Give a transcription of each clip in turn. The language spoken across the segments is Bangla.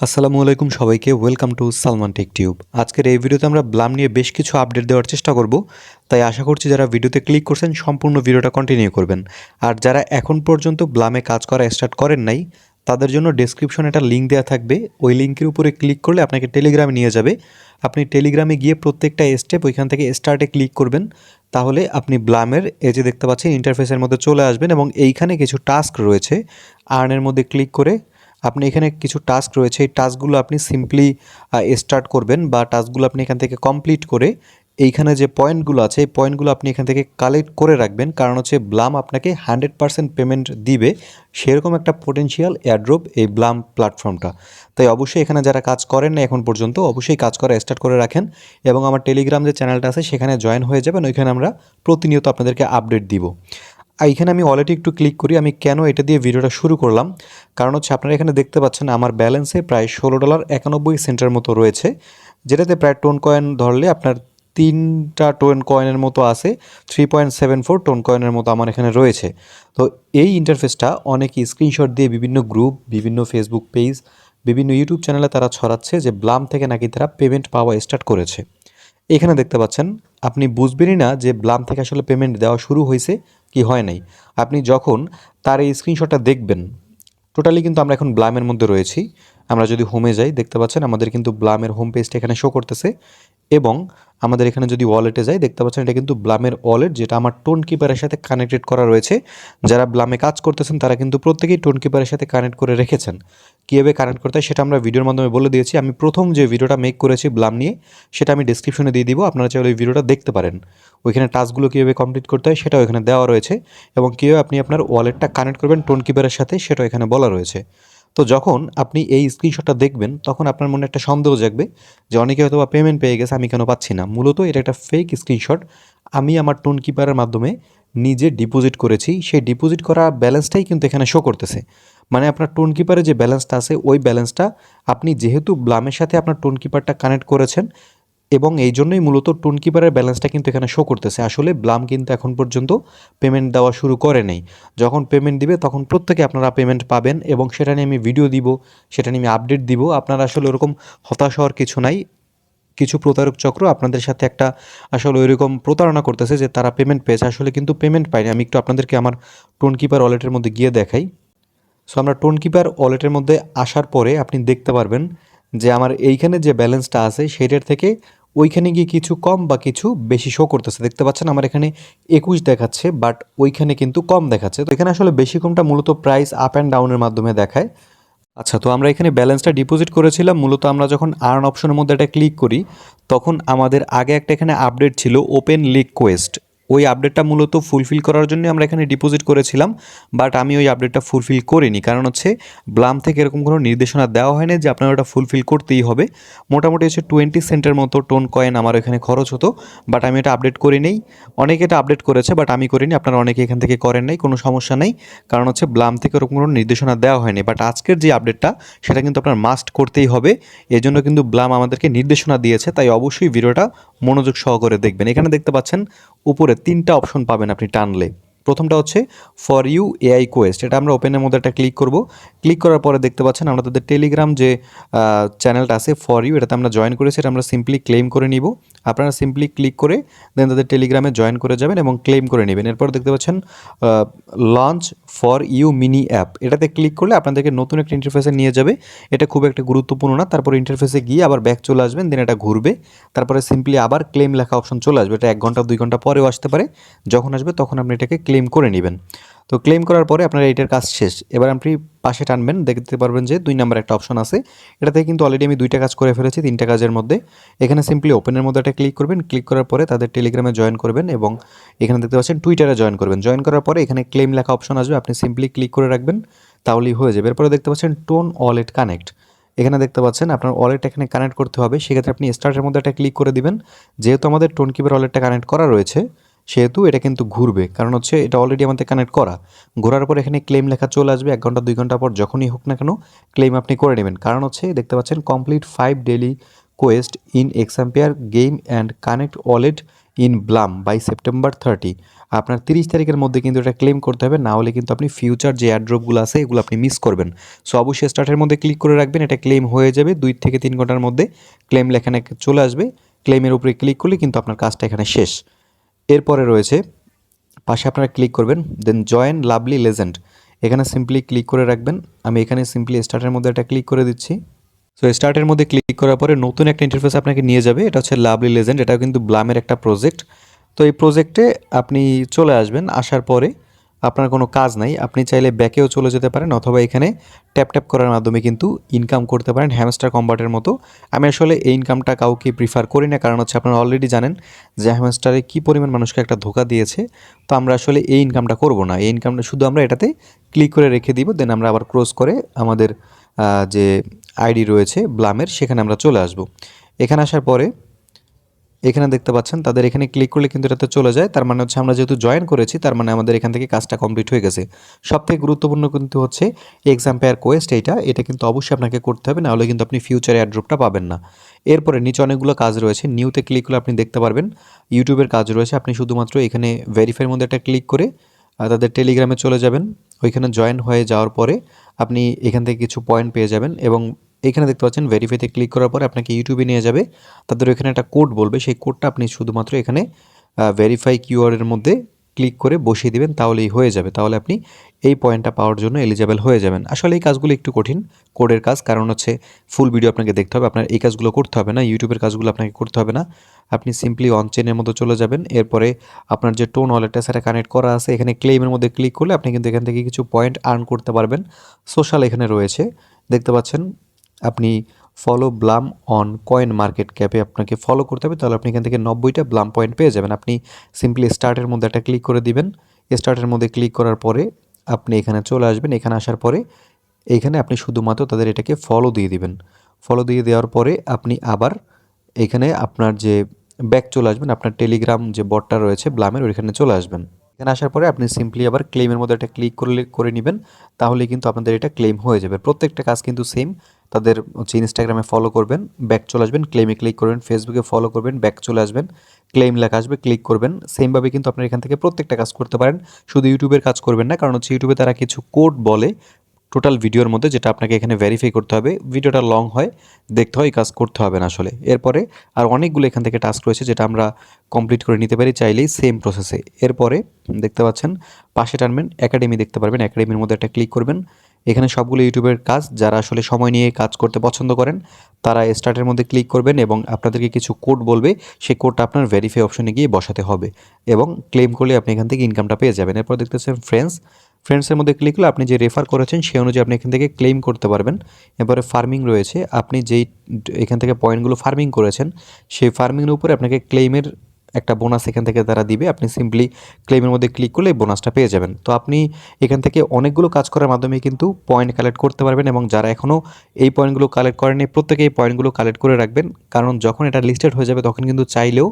আসসালামু আলাইকুম সবাইকে welcome to Salman tech tube আজকের এই ভিডিওতে আমরা ব্লাম নিয়ে বেশ কিছু আপডেট দেওয়ার চেষ্টা করব, তাই আশা করছি যারা ভিডিওতে ক্লিক করছেন সম্পূর্ণ ভিডিওটা কন্টিনিউ করবেন। আর যারা এখন পর্যন্ত ব্লামে কাজ করা স্টার্ট করেন নাই, তাদের জন্য ডেসক্রিপশনে একটা লিঙ্ক দেওয়া থাকবে। ওই লিঙ্কের উপরে ক্লিক করলে আপনাকে টেলিগ্রামে নিয়ে যাবে। আপনি টেলিগ্রামে গিয়ে প্রত্যেকটা স্টেপ ওইখান থেকে স্টার্টে ক্লিক করবেন। তাহলে আপনি ব্লামের এই যে দেখতে পাচ্ছেন ইন্টারফেসের মধ্যে চলে আসবেন এবং এইখানে কিছু টাস্ক রয়েছে। আর্নের মধ্যে ক্লিক করে আপনি এখানে কিছু টাস্ক রয়েছে, এই টাস্কগুলো আপনি সিম্পলি স্টার্ট করবেন বা টাস্কগুলো আপনি এখান থেকে কমপ্লিট করে এইখানে যে পয়েন্টগুলো আছে, এই পয়েন্টগুলো আপনি এখান থেকে কালেক্ট করে রাখবেন। কারণ হচ্ছে ব্লাম আপনাকে হান্ড্রেড পার্সেন্ট পেমেন্ট দিবে সেরকম একটা পোটেনশিয়াল এয়ারড্রপ এই ব্লাম প্ল্যাটফর্মটা তাই অবশ্যই এখানে যারা কাজ করেন না এখন পর্যন্ত, অবশ্যই কাজ করা স্টার্ট করে রাখেন এবং আমার টেলিগ্রাম যে চ্যানেলটা আছে, সেখানে জয়েন হয়ে যাবেন। ওইখানে আমরা প্রতিনিয়ত আপনাদেরকে আপডেট দিব। এখানে আমি অলরেডি একটু ক্লিক করি, আমি কেন এটা দিয়ে ভিডিওটা শুরু করলাম? কারণ হচ্ছে আপনারা এখানে দেখতে পাচ্ছেন আমার ব্যালেন্সে প্রায় ষোলো ডলার একানব্বই সেন্টের মতো রয়েছে, যেটাতে প্রায় টোন কয়েন ধরলে আপনার তিনটা টোন কয়েনের মতো আছে three point seven four TON কয়েনের মতো আমার এখানে রয়েছে। তো এই ইন্টারফেসটা অনেকে স্ক্রিনশট দিয়ে বিভিন্ন গ্রুপ বিভিন্ন ফেসবুক পেজ বিভিন্ন ইউটিউব চ্যানেলে তারা ছড়াচ্ছে যে ব্লাম থেকে নাকি তারা পেমেন্ট পাওয়া স্টার্ট করেছে। এখানে দেখতে পাচ্ছেন, আপনি বুঝবেনই না যে ব্লাম থেকে আসলে পেমেন্ট দেওয়া শুরু হয়েছে কি হয় নাই। আপনি যখন তার এই স্ক্রিনশটটা দেখবেন টোটালি কিন্তু আমরা এখন ব্লামের মধ্যে রয়েছি। আমরা যদি হোমে যাই, দেখতে পাচ্ছেন আমাদের কিন্তু ব্লামের হোম পেজটা এখানে শো করতেছে এবং আমাদের এখানে যদি ওয়ালেটে যাই, দেখতে পাচ্ছেন এটা কিন্তু ব্লামের ওয়ালেট যেটা আমার টোন কিপারের সাথে কানেক্টেড করা রয়েছে। যারা ব্লামে কাজ করতেছেন, তারা কিন্তু প্রত্যেকেই টোন কিপারের সাথে কানেক্ট করে রেখেছেন। কীভাবে কানেক্ট করতে হয়, সেটা আমরা ভিডিওর মাধ্যমে বলে দিয়েছি। আমি প্রথম যে ভিডিওটা মেক করেছি ব্লাম নিয়ে, সেটা আমি ডিসক্রিপশনে দিয়ে দিব, আপনারা চাইলে ওই ভিডিওটা দেখতে পারেন। ওইখানে টাস্কগুলো কীভাবে কমপ্লিট করতে হয়, সেটাও এখানে দেওয়া রয়েছে এবং কীভাবে আপনি আপনার ওয়ালেটটা কানেক্ট করবেন টোন কিপারের সাথে, সেটাও এখানে বলা রয়েছে। তো যখন আপনি এই স্ক্রিনশটটা দেখবেন, তখন আপনার মনে একটা সন্দেহ জাগবে যে অনেকে হয়তো বা পেমেন্ট পেয়ে গেছে, আমি কেন পাচ্ছি না। মূলত এটা একটা ফেক স্ক্রিনশট আমি আমার টোন কিপারের মাধ্যমে নিজে ডিপোজিট করেছি। সেই ডিপোজিট করা ব্যালেন্সটাই কিন্তু এখানে শো করতেছে। মানে আপনার টোন কিপারের যে ব্যালেন্সটা আছে, ওই ব্যালেন্সটা আপনি যেহেতু ব্লামের সাথে আপনার টোন কিপারটা কানেক্ট করেছেন এবং এই জন্যই মূলত টোন কিপারের ব্যালেন্সটা কিন্তু এখানে শো করতেছে। আসলে ব্লাম কিন্তু এখন পর্যন্ত পেমেন্ট দেওয়া শুরু করে নেই। যখন পেমেন্ট দিবে, তখন প্রত্যেকে আপনারা পেমেন্ট পাবেন এবং সেটা নিয়ে আমি ভিডিও দিব, সেটা নিয়ে আমি আপডেট দিব। আপনারা আসলে ওরকম হতাশ হওয়ার কিছু নাই। কিছু প্রতারক চক্র আপনাদের সাথে একটা আসলে ওইরকম প্রতারণা করতেছে যে তারা পেমেন্ট পেয়েছে। আসলে কিন্তু পেমেন্ট পায়নি। আমি একটু আপনাদেরকে আমার টোন কিপার ওয়ালেটের মধ্যে গিয়ে দেখাই। সো আমরা টোন কিপার ওয়ালেটের মধ্যে আসার পরে আপনি দেখতে পারবেন যে আমার এইখানে যে ব্যালেন্সটা আছে সেটার থেকে ওইখানে গিয়ে কিছু কম বা কিছু বেশি শো করতেছে। দেখতে পাচ্ছেন আমার এখানে একুশ দেখাচ্ছে বাট ওইখানে কিন্তু কম দেখাচ্ছে। তো এখানে আসলে বেশি কমটা মূলত প্রাইস আপ অ্যান্ড ডাউনের মাধ্যমে দেখায়। আচ্ছা তো আমরা এখানে ব্যালেন্সটা ডিপোজিট করেছিলাম। মূলত আমরা যখন আর্ন অপশনের মধ্যে এটা ক্লিক করি, তখন আমাদের আগে একটা এখানে আপডেট ছিল ওপেন লিক কোয়েস্ট ওই আপডেটটা মূলত ফুলফিল করার জন্য আমরা এখানে ডিপোজিট করেছিলাম বাট আমি ওই আপডেটটা ফুলফিল করিনি। কারণ হচ্ছে ব্লাম থেকে এরকম কোনো নির্দেশনা দেওয়া হয়নি যে আপনার ওটা ফুলফিল করতেই হবে। মোটামুটি হচ্ছে টোয়েন্টি সেন্টের মতো টোন কয়েন আমার এখানে খরচ হতো বাট আমি এটা আপডেট করি নেই অনেকে এটা আপডেট করেছে বাট আমি করিনি। আপনারা অনেকে এখান থেকে করেন নাই, কোনো সমস্যা নেই। কারণ হচ্ছে ব্লাম থেকে ওরকম কোনো নির্দেশনা দেওয়া হয়নি বাট আজকের যে আপডেটটা সেটা কিন্তু আপনার মাস্ট করতেই হবে। এই জন্য কিন্তু ব্লাম আমাদেরকে নির্দেশনা দিয়েছে, তাই অবশ্যই ভিডিওটা মনোযোগ সহকারে দেখবেন। এখানে দেখতে পাচ্ছেন, উপরে তিনটা অপশন পাবেন আপনি টানলে। প্রথমটা হচ্ছে ফর ইউ এআই কোয়েস্ট এটা আমরা ওপেনের মধ্যে একটা ক্লিক করব। ক্লিক করার পরে দেখতে পাচ্ছেন আমরা তাদের টেলিগ্রাম যে চ্যানেলটা আছে ফর ইউ এটাতে আমরা জয়েন করেছি, এটা আমরা সিম্পলি ক্লেম করে নিব। আপনারা সিম্পলি ক্লিক করে দেন তাদের টেলিগ্রামে জয়েন করে যাবেন এবং ক্লেম করে নেবেন। এরপর দেখতে পাচ্ছেন launch for you mini app এটাতে ক্লিক করলে আপনাদেরকে নতুন একটা ইন্টারফেসে নিয়ে যাবে। এটা খুব একটা গুরুত্বপূর্ণ না, তারপর ইন্টারফেসে গিয়ে আবার ব্যাক চলে আসবেন দেন এটা ঘুরবে। তারপরে সিম্পলি আবার ক্লেম লেখা অপশন চলে আসবে, এটা এক ঘণ্টা, দুই ঘণ্টা পরেও আসতে পারে। যখন আসবে তখন আপনি এটাকে ক্লেম করে নেবেন। তো ক্লেম করার পরে আপনার এইটার কাজ শেষ। এবার আপনি পাশে টানবেন, দেখতে পারবেন যে দুই নাম্বার একটা অপশন আছে। এটাতে কিন্তু অলরেডি আমি দুইটা কাজ করে ফেলেছি তিনটা কাজের মধ্যে। এখানে সিম্পলি ওপেনের মধ্যে একটা ক্লিক করবেন। ক্লিক করার পরে তাদের টেলিগ্রামে জয়েন করবেন এবং এখানে দেখতে পাচ্ছেন টুইটারে জয়েন করবেন। জয়েন করার পরে এখানে ক্লেম লেখা অপশন আসবে। আপনি সিম্পলি ক্লিক করে রাখবেন, তাহলেই হয়ে যাবে। এরপরে দেখতে পাচ্ছেন টোন ওয়ালেট কানেক্ট এখানে দেখতে পাচ্ছেন আপনার ওয়ালেট এখানে কানেক্ট করতে হবে। সেক্ষেত্রে আপনি স্টার্টের মধ্যে একটা ক্লিক করে দিবেন। যেহেতু আমাদের টোন কিপের ওয়ালেটটা কানেক্ট করা রয়েছে সেহেতু এটা কিন্তু ঘুরবে। কারণ হচ্ছে এটা অলরেডি আমাদের কানেক্ট করা। ঘোরার পর এখানে ক্লেম লেখা চলে আসবে, এক ঘণ্টা, দুই ঘণ্টা পর যখনই হোক না কেন ক্লেম আপনি করে নেবেন। কারণ হচ্ছে দেখতে পাচ্ছেন complete five daily quest in X Empire game and connect wallet in Blum by September thirty আপনার তিরিশ তারিখের মধ্যে কিন্তু এটা ক্লেম করতে হবে, না হলে কিন্তু আপনি ফিউচার যে অ্যাড্রপগুলো আছে, এগুলো আপনি মিস করবেন। সো অবশ্যই স্টার্টের মধ্যে ক্লিক করে রাখবেন, এটা ক্লেম হয়ে যাবে। দুই থেকে তিন ঘণ্টার মধ্যে ক্লেম লেখানে চলে আসবে। ক্লেমের উপরে ক্লিক করলে কিন্তু আপনার কাজটা এখানে শেষ। এরপরে রয়েছে, পাশে আপনারা ক্লিক করবেন দেন জয়েন লাভলি লেজেন্ড এখানে সিম্পলি ক্লিক করে রাখবেন। আমি এখানে সিম্পলি স্টার্টের মধ্যে একটা ক্লিক করে দিচ্ছি। সো স্টার্টের মধ্যে ক্লিক করার পরে নতুন একটা ইন্টারফেস আপনাকে নিয়ে যাবে। এটা হচ্ছে লাভলি লেজেন্ড এটাও কিন্তু ব্লামের একটা প্রজেক্ট তো এই প্রজেক্টে আপনি চলে আসবেন, আসার পরে আপনার কোনো কাজ নাই, আপনি চাইলে ব্যাকেও চলে যেতে পারেন অথবা এখানে ট্যাপ ট্যাপ করার মাধ্যমে কিন্তু ইনকাম করতে পারেন হ্যামস্টার কম্বার্টের মতো। আমি আসলে এই ইনকামটা কাউকে প্রিফার করি না, কারণ হচ্ছে আপনারা অলরেডি জানেন যে হ্যামস্টারে কী পরিমাণ মানুষকে একটা ধোকা দিয়েছে। তো আমরা আসলে এই ইনকামটা করব না। এই ইনকামটা শুধু আমরা এটাতে ক্লিক করে রেখে দিব দেন আমরা আবার ক্রস করে আমাদের যে আইডি রয়েছে ব্লামের সেখানে আমরা চলে আসব। এখানে আসার পরে এখানে দেখতে পাচ্ছেন, তাদের এখানে ক্লিক করলে কিন্তু এটাতে চলে যায়। তার মানে হচ্ছে আমরা যেহেতু জয়েন করেছি, তার মানে আমাদের এখান থেকে কাজটা কমপ্লিট হয়ে গেছে। সবথেকে গুরুত্বপূর্ণ কিন্তু হচ্ছে এক্সাম পেয়ার কোয়েস্ট এইটা এটা কিন্তু অবশ্যই আপনাকে করতে হবে, নাহলে কিন্তু আপনি ফিউচারে অ্যাড্রপটা পাবেন না। এরপরে নিচে অনেকগুলো কাজ রয়েছে। নিউতে ক্লিক করলে আপনি দেখতে পারবেন ইউটিউবের কাজ রয়েছে। আপনি শুধুমাত্র এখানে ভেরিফাইয়ের মধ্যে একটা ক্লিক করে তাদের টেলিগ্রামে চলে যাবেন। ওইখানে জয়েন হয়ে যাওয়ার পরে আপনি এখান থেকে কিছু পয়েন্ট পেয়ে যাবেন এবং এখানে দেখতে পাচ্ছেন ভেরিফাইতে ক্লিক করার পরে আপনাকে ইউটিউবে নিয়ে যাবে। তাদের ওইখানে একটা কোড বলবে, সেই কোডটা আপনি শুধুমাত্র এখানে ভেরিফাই কিউআরের মধ্যে ক্লিক করে বসিয়ে দিবেন, তাহলেই হয়ে যাবে। তাহলে আপনি এই পয়েন্টটা পাওয়ার জন্য এলিজেবল হয়ে যাবেন। আসলে এই কাজগুলো একটু কঠিন কোডের কাজ, কারণ হচ্ছে ফুল ভিডিও আপনাকে দেখতে হবে। আপনার এই কাজগুলো করতে হবে না ইউটিউবের কাজগুলো আপনাকে করতে হবে না। আপনি সিম্পলি অন চেনের মতো চলে যাবেন। এরপরে আপনার যে টোন ওয়ালেটটা সেটা কানেক্ট করা আছে। এখানে ক্লেমের মধ্যে ক্লিক করলে আপনি কিন্তু এখান থেকে কিছু পয়েন্ট আর্ন করতে পারবেন। সোশ্যাল এখানে রয়েছে। দেখতে পাচ্ছেন আপনি follow Blum on coin market ক্যাপে আপনাকে ফলো করতে হবে, তাহলে আপনি এখান থেকে নব্বইটা ব্লাম পয়েন্ট পেয়ে যাবেন। আপনি সিম্পলি স্টার্টের মধ্যে একটা ক্লিক করে দিবেন। স্টার্টের মধ্যে ক্লিক করার পরে আপনি এখানে চলে আসবেন। এখানে আসার পরে এখানে আপনি শুধুমাত্র তাদের এটাকে ফলো দিয়ে দিবেন। ফলো দিয়ে দেওয়ার পরে আপনি আবার এখানে আপনার যে ব্যাক চলে আসবেন, আপনার টেলিগ্রাম যে বটটা রয়েছে ব্লামের ওইখানে চলে আসবেন। এখানে আসার পরে আপনি সিম্পলি আবার ক্লেমের মধ্যে একটা ক্লিক করলে, করে নেবেন, তাহলে কিন্তু আপনাদের এটা ক্লেম হয়ে যাবে। প্রত্যেকটা কাজ কিন্তু সেম তাদের হচ্ছে ইনস্টাগ্রামে ফলো করবেন ব্যাক চলে আসবেন ক্লেমে ক্লিক করবেন ফেসবুকে ফলো করবেন ব্যাক চলে আসবেন ক্লেম লেখা আসবে ক্লিক করবেন। সেমভাবে কিন্তু আপনার এখান থেকে প্রত্যেকটা কাজ করতে পারেন। শুধু ইউটিউবের কাজ করবেন না, কারণ হচ্ছে ইউটিউবে তারা কিছু কোড বলে টোটাল ভিডিওর মধ্যে, যেটা আপনাকে এখানে ভেরিফাই করতে হবে। ভিডিওটা লং হয়, দেখতে হয় কাজ করতে হবে না আসলে। এরপরে আর অনেকগুলো এখান থেকে টাস্ক রয়েছে, যেটা আমরা কমপ্লিট করে নিতে পারি চাইলেই সেম প্রসেসে এরপরে দেখতে পাচ্ছেন, পাশে টানবেন একাডেমি দেখতে পারবেন একাডেমির মধ্যে একটা ক্লিক করবেন। এখানে সবগুলো ইউটিউবের কাজ, যারা আসলে সময় নিয়ে কাজ করতে পছন্দ করেন, তারা স্টার্টের মধ্যে ক্লিক করবেন এবং আপনাদেরকে কিছু কোড বলবে, সেই কোডটা আপনার ভেরিফাই অপশনে গিয়ে বসাতে হবে এবং ক্লেম করলে আপনি এখান থেকে ইনকামটা পেয়ে যাবেন। এরপর দেখতেছেন ফ্রেন্ডস ফ্রেন্ডসের মধ্যে ক্লিক করলে আপনি যে রেফার করেছেন, সেই অনুযায়ী আপনি এখান থেকে ক্লেম করতে পারবেন। এরপরে ফার্মিং রয়েছে, আপনি যেই এখান থেকে পয়েন্টগুলো ফার্মিং করেছেন, সেই ফার্মিংয়ের উপরে আপনাকে ক্লেমের একটা বোনাস এখান থেকে তারা দিবে। আপনি সিম্পলি ক্লেমের মধ্যে ক্লিক করলে বোনাসটা পেয়ে যাবেন। তো আপনি এখান থেকে অনেকগুলো কাজ করার মাধ্যমে কিন্তু পয়েন্ট কালেক্ট করতে পারবেন এবং যারা এখনও এই পয়েন্টগুলো কালেক্ট করেনি প্রত্যেকে এই পয়েন্টগুলো কালেক্ট করে রাখবেন। কারণ যখন এটা লিস্টেড হয়ে যাবে, তখন কিন্তু চাইলেও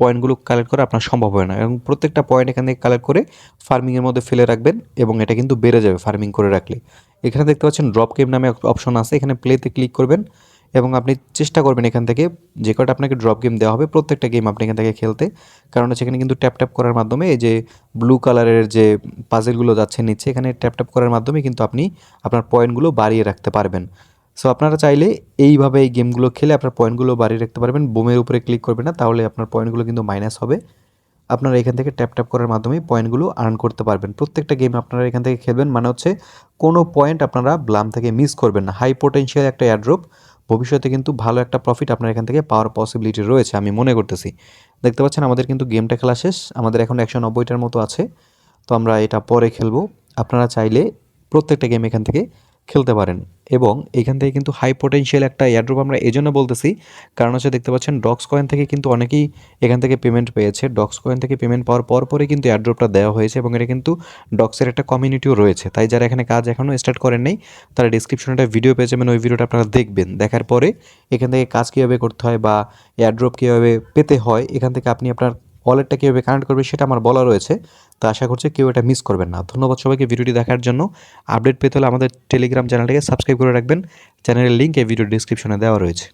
পয়েন্টগুলো কালেক্ট করা আপনার সম্ভব হয় না। এবং প্রত্যেকটা পয়েন্ট এখান থেকে কালেক্ট করে ফার্মিংয়ের মধ্যে ফেলে রাখবেন এবং এটা কিন্তু বেড়ে যাবে ফার্মিং করে রাখলে। এখানে দেখতে পাচ্ছেন ড্রপ গেম নামে অপশন আছে। এখানে প্লেতে ক্লিক করবেন। এবং আপনি চেষ্টা করবেন এখান থেকে যে কটা আপনাকে ড্রপ গেম দেওয়া হবে, প্রত্যেকটা গেম আপনি এখান থেকে খেলতে। কারণ হচ্ছে এখানে কিন্তু ট্যাপ ট্যাপ করার মাধ্যমে এই যে ব্লু কালারের যে পাজেলগুলো যাচ্ছে নিচে, এখানে ট্যাপ ট্যাপ করার মাধ্যমে কিন্তু আপনি আপনার পয়েন্টগুলো বাড়িয়ে রাখতে পারবেন। সো আপনারা চাইলে এইভাবে এই গেমগুলো খেলে আপনার পয়েন্টগুলো বাড়িয়ে রাখতে পারবেন। বোমের উপরে ক্লিক করবেন না, তাহলে আপনার পয়েন্টগুলো কিন্তু মাইনাস হবে। আপনারা এখান থেকে ট্যাপ ট্যাপ করার মাধ্যমে পয়েন্টগুলো আর্ন করতে পারবেন। প্রত্যেকটা গেম আপনারা এখান থেকে খেলবেন মানে হচ্ছে কোনো পয়েন্ট আপনারা ব্লাম থেকে মিস করবেন না। হাই পোটেনশিয়াল একটা এয়ারড্রপ ভবিষ্যতে কিন্তু ভালো একটা প্রফিট আপনার এখান থেকে পাওয়ার পসিবিলিটি রয়েছে আমি মনে করতেছি। দেখতে পাচ্ছেন আমাদের কিন্তু গেমটা খেলা শেষ, আমাদের এখন একশো নব্বইটার মতো আছে। তো আমরা এটা পরে খেলব। আপনারা চাইলে প্রত্যেকটা গেম এখান থেকে খেলতে পারেন। এবং এখান থেকে কিন্তু হাই পোটেনশিয়াল একটা এয়ারড্রপ আমরা এই জন্য বলতেছি, কারণ হচ্ছে দেখতে পাচ্ছেন ডক্স কয়েন থেকে কিন্তু অনেকেই এখান থেকে পেমেন্ট পেয়েছে। ডক্স কয়েন থেকে পেমেন্ট পাওয়ার পর পরে কিন্তু এয়ারড্রপটা দেওয়া হয়েছে এবং এটা কিন্তু ডক্সের একটা কমিউনিটিও রয়েছে। তাই যারা এখানে কাজ এখনও স্টার্ট করেন নাই, তারা ডিসক্রিপশনে একটা ভিডিও পেয়ে যাবেন, ওই ভিডিওটা আপনারা দেখবেন। দেখার পরে এখান থেকে কাজ কীভাবে করতে হয় বা এয়ারড্রপ কীভাবে পেতে হয়, এখান থেকে আপনি আপনার ওয়ালেটটা কীভাবে কানেক্ট করবে সেটা আমার বলা রয়েছে। তো আশা করছি কেউ এটা মিস করবেন না। ধন্যবাদ সবাইকে ভিডিওটি দেখার জন্য। আপডেট পেতে হলে আমাদের টেলিগ্রাম চ্যানেলটাকে সাবস্ক্রাইব করে রাখবেন। চ্যানেলের লিঙ্ক এই ভিডিও ডিসক্রিপশনে দেওয়া রয়েছে।